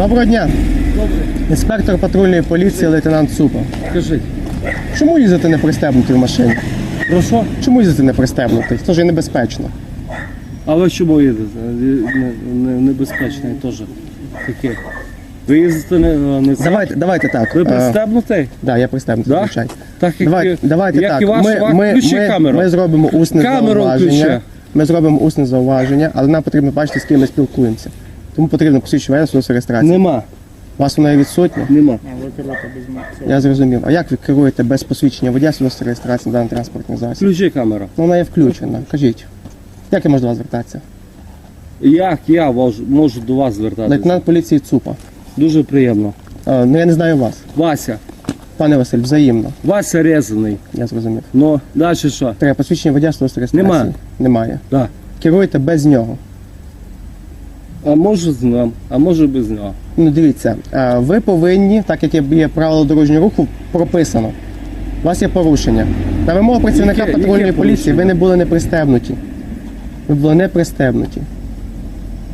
Доброго дня. Інспектор патрульної поліції лейтенант Цупа. Скажіть, Чому їздити не пристебнутий в машині? про що? Чому їздити не пристебнутий? Це ж і небезпечно. А ви чому їдете? Не, не, небезпечне теж таке. Ви їздите не, не це? Давайте, давайте так. Ви е, пристебнутий? Да, я пристебнутий, Да? звичайно. Так, як, Давайте, давайте як так. і ваш, ми, ми, включи ми, камеру. ми зробимо усне Камеру включи. зауваження. Ми зробимо усне зауваження, але нам потрібно бачити, з ким ми спілкуємося. Тому потрібно посвідчення ведення реєстрації. Нема, У вас вона є відсутня? нема. Я зрозумів. А як ви керуєте без посвідчення водія свідоцтва реєстрації на даний транспортний засіб? Включи камеру. Ну, вона є включена. Кажіть. Як я можу до вас звертатися? Як я можу, можу до вас звертатися? Лейтенант поліції ЦУПа. Дуже приємно. Е, ну я не знаю вас. Вася. Пане Василь, взаємно. Вася резаний. Я зрозумів. Ну, далі що? Треба посвідчення водія свідоцтва реєстрації. Немає. Немає. Да. Керуєте без нього. А може з ним, а може без нього. Ну дивіться, е, ви повинні, так як є- є правило дорожнього руху, прописано. У вас є порушення. На вимогу працівника Яке- патрульної яке поліції ви порушення? не були не пристебнуті. Ви були не пристебнуті.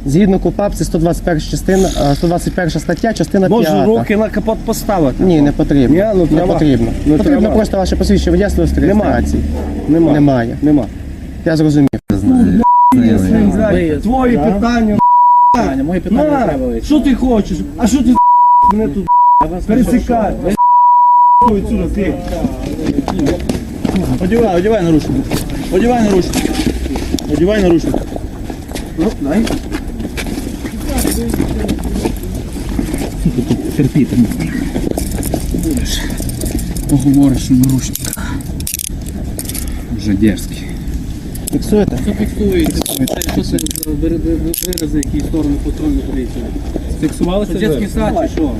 Згідно КУПАП, це 121 частина, е, 121 стаття, частина Можу 5. руки на капот поставити. Ні, не потрібно. Ні, ну, не треба. потрібно. Ну, потрібно треба. просто ваше посвідчення водія свідоцтва Немає. реєстрації. Нема. Немає. Нема. Я зрозумів. Твої питання. Аня, мої питання не На, треба вийти. що ти хочеш? А що ти мене тут пересікаєш? Отсюда, ти. Одівай, одівай наручники. Одівай наручники. Одівай наручники. Ну, дай. Терпіти. Будеш. Поговориш на наручниках. Вже дерзкий. Фіксуєте? Що фіксується? Що це вирази, які сторони патрульної поліції? Фіксувалися? Детський сад чи що?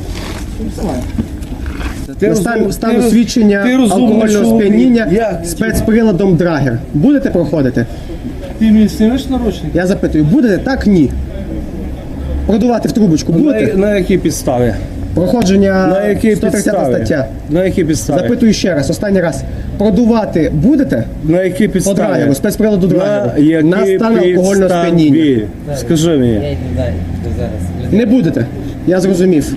Ти розум- стан, ти стан роз- освідчення ти розумний алкогольного чоловік. сп'яніння Як? спецприладом Драгер. Будете проходити? Ти мені знімеш наручник? Я запитую, будете? Так, ні. Продувати в трубочку На, будете? на якій підставі? Проходження На якій 130 підставі? стаття. На якій підставі? Запитую ще раз, останній раз. Продувати будете? На якій По підставі? драгеру, спецприладу На драгеру. якій На стан алкогольного сп'яніння. Скажи мені. Я йду далі, зараз. Не будете. Я зрозумів.